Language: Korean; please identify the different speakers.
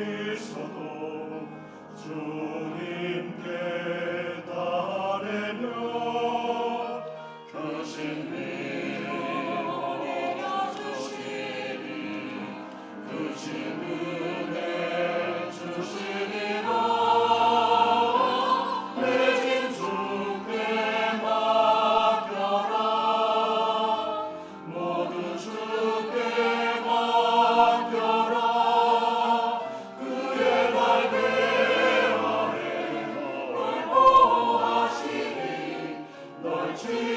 Speaker 1: 그리스도 주님께 tree.